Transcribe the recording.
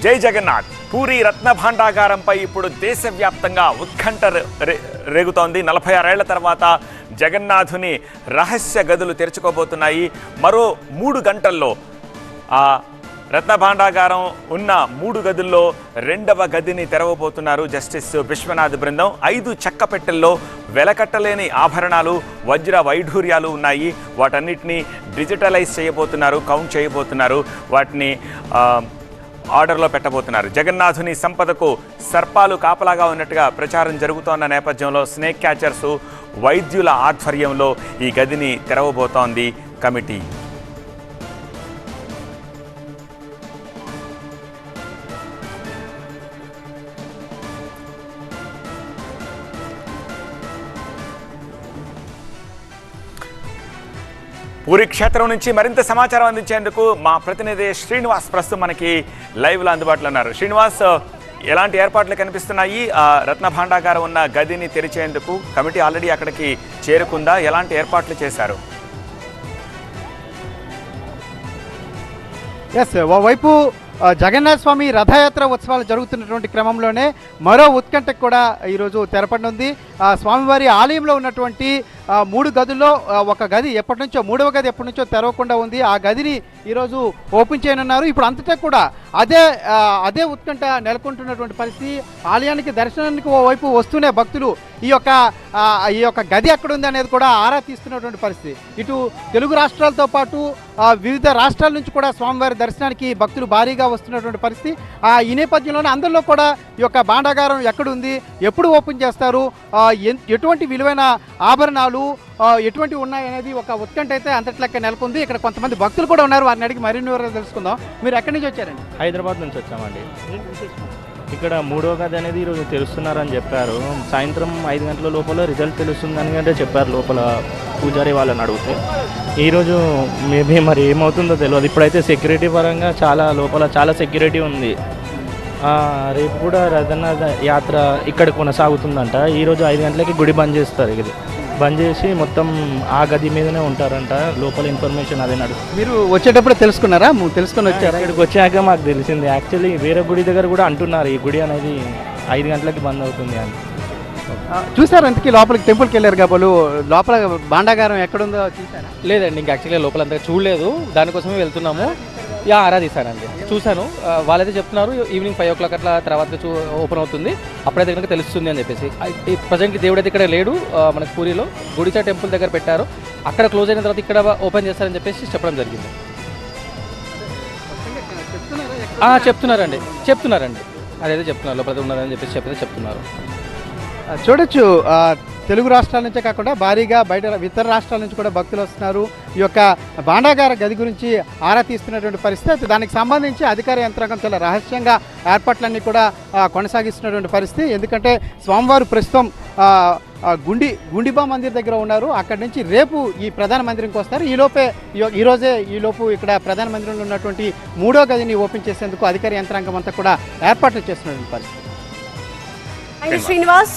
జై జగన్నాథ్. పూరి రత్న భాండాగారంపై ఇప్పుడు దేశవ్యాప్తంగా ఉత్కంఠ రే- రేగుతోంది. నలభై ఆరేళ్ళ తర్వాత జగన్నాథుని రహస్య గదులు తెరుచుకోబోతున్నాయి. మరో మూడు గంటల్లో ఆ రత్న భాండాగారం ఉన్న మూడు గదుల్లో రెండవ గదిని తెరవబోతున్నారు జస్టిస్ విశ్వనాథ్ బృందం. ఐదు చెక్క పెట్టెల్లో వెలకట్టలేని ఆభరణాలు వజ్ర వైఢూర్యాలు ఉన్నాయి. వాటన్నిటిని డిజిటలైజ్ చేయబోతున్నారు కౌంట్ చేయబోతున్నారు. వాటిని ఆర్డర్లో పెట్టబోతున్నారు. జగన్నాథుని సంపదకు సర్పాలు కాపలాగా ఉన్నట్టుగా ప్రచారం జరుగుతోన్న నేపథ్యంలో స్నేక్ క్యాచర్స్ వైద్యుల ఆధ్వర్యంలో ఈ గదిని తెరవబోతోంది కమిటీ. పూరి క్షేత్రం నుంచి మరింత సమాచారం అందించేందుకు మా ప్రతినిధి శ్రీనివాస్ ప్రస్తుతం మనకి లైవ్లో అందుబాటులో ఉన్నారు. శ్రీనివాస్ ఎలాంటి ఏర్పాట్లు కనిపిస్తున్నాయి? ఆ, రత్న భాండాగారం ఉన్న గదిని తెరిచేందుకు కమిటీ ఆల్రెడీ అక్కడికి చేరుకుందా? ఎలాంటి ఏర్పాట్లు చేశారు? ఎస్ ఓవైపు జగన్నాథ స్వామి రథయాత్ర ఉత్సవాలు జరుగుతున్నటువంటి క్రమంలోనే మరో ఉత్కంఠకు కూడా ఈరోజు తెరపడనుంది ఆ, స్వామివారి ఆలయంలో ఉన్నటువంటి మూడు గదుల్లో ఒక గది ఎప్పటి నుంచో మూడవ గది ఎప్పటి నుంచో తెరవకుండా ఉంది. ఆ గదిని ఈరోజు ఓపెన్ చేయనున్నారు. ఇప్పుడు అంతటా కూడా అదే అదే ఉత్కంఠ నెలకొంటున్నటువంటి పరిస్థితి. ఆలయానికి దర్శనానికి ఓవైపు వస్తూనే భక్తులు ఈ యొక్క ఈ యొక్క గది ఎక్కడుంది అనేది కూడా ఆరా తీస్తున్నటువంటి పరిస్థితి. ఇటు తెలుగు రాష్ట్రాలతో పాటు వివిధ రాష్ట్రాల నుంచి కూడా స్వామివారి దర్శనానికి భక్తులు భారీగా వస్తున్నటువంటి పరిస్థితి. ఆ, ఈ నేపథ్యంలోనే అందరిలో కూడా ఈ యొక్క భాండాగారం ఎక్కడుంది ఎప్పుడు ఓపెన్ చేస్తారు ఎన్- ఎటువంటి విలువైన ఆభరణాలు ఆ, ఎటువంటి ఉన్నాయి అనేది ఒక ఉత్కంఠ అయితే అంతట్లెక్క నెలకొంది. ఇక్కడ కొంతమంది భక్తులు కూడా ఉన్నారు. వారిని అడిగి మరిన్ని వివరాలు తెలుసుకుందాం. మీరు ఎక్కడి నుంచి వచ్చారండి? హైదరాబాద్ నుంచి వచ్చామండి. ఇక్కడ మూడో గది అనేది ఈరోజు తెలుస్తున్నారని చెప్పారు. సాయంత్రం ఐదు గంటల లోపల రిజల్ట్ తెలుస్తుందని అంటే చెప్పారు లోపల పూజారి వాళ్ళని అడిగితే. ఈరోజు మేబీ మరి ఏమవుతుందో తెలియదు. ఇప్పుడైతే సెక్యూరిటీ పరంగా చాలా లోపల చాలా సెక్యూరిటీ ఉంది. రేపు కూడా రథనాథ యాత్ర ఇక్కడ కొనసాగుతుందంట. ఈరోజు ఐదు గంటలకి గుడి బంద్ చేస్తారు ఇది. బంద్ చేసి మొత్తం ఆ గది మీదనే ఉంటారంట. లోపల ఇన్ఫర్మేషన్ అదే నడుస్తుంది. మీరు వచ్చేటప్పుడు తెలుసుకున్నారా? ము- తెలుసుకొని వచ్చారా? ఇక్కడికి వచ్చాక మాకు తెలిసింది. యాక్చువల్లీ వేరే గుడి దగ్గర కూడా అంటున్నారు ఈ గుడి అనేది ఐదు గంటలకి బంద్ అవుతుంది అని. చూసారా ఇంతకీ లోపలికి టెంపుల్కి వెళ్ళారు కాబోలు లోపల భాండాగారం ఎక్కడుందో చూసారా? లేదండి ఇంకా యాక్చువల్గా లోపల అంతా చూడలేదు. దానికోసమే వెళ్తున్నాము. యా ఆరాధిస్తానండి చూశాను. వాళ్ళైతే చెప్తున్నారు ఈవినింగ్ ఫైవ్ ఓ క్లాక్ అట్లా తర్వాత చూ ఓపెన్ అవుతుంది. అప్పుడైతే కనుక తెలుస్తుంది అని చెప్పేసి. ప్రజెంట్కి దేవుడు అయితే ఇక్కడ లేడు మన మనకి పూరిలో. గుడిచా టెంపుల్ దగ్గర పెట్టారు. అక్కడ క్లోజ్ అయిన తర్వాత ఇక్కడ ఓపెన్ చేస్తారని చెప్పేసి చెప్పడం జరిగింది. చెప్తున్నారండి. చెప్తున్నారండి. అదైతే చెప్తున్నారు. లోపల ఉన్నారని చెప్పేసి చెప్పేసి చెప్తున్నారు. చూడొచ్చు. తెలుగు రాష్ట్రాల నుంచే కాకుండా భారీగా బయట ఇతర రాష్ట్రాల నుంచి కూడా భక్తులు వస్తున్నారు. ఈ యొక్క బాండాగార గది గురించి ఆరా తీస్తున్నటువంటి పరిస్థితి దానికి సంబంధించి అధికార యంత్రాంగం చాలా రహస్యంగా ఏర్పాట్లన్నీ కూడా కొనసాగిస్తున్నటువంటి పరిస్థితి. ఎందుకంటే స్వామివారు ప్రస్తుతం గుండి గుండిబా మందిర్ దగ్గర ఉన్నారు. అక్కడి నుంచి రేపు ఈ ప్రధాన మందిరంకి వస్తారు. ఈ లోపే ఈలోపు ఇక్కడ ప్రధాన మందిరంలో ఉన్నటువంటి మూడో గదిని ఓపెన్ చేసేందుకు అధికార యంత్రాంగం అంతా కూడా ఏర్పాట్లు చేస్తున్నటువంటి పరిస్థితి. శ్రీనివాస్.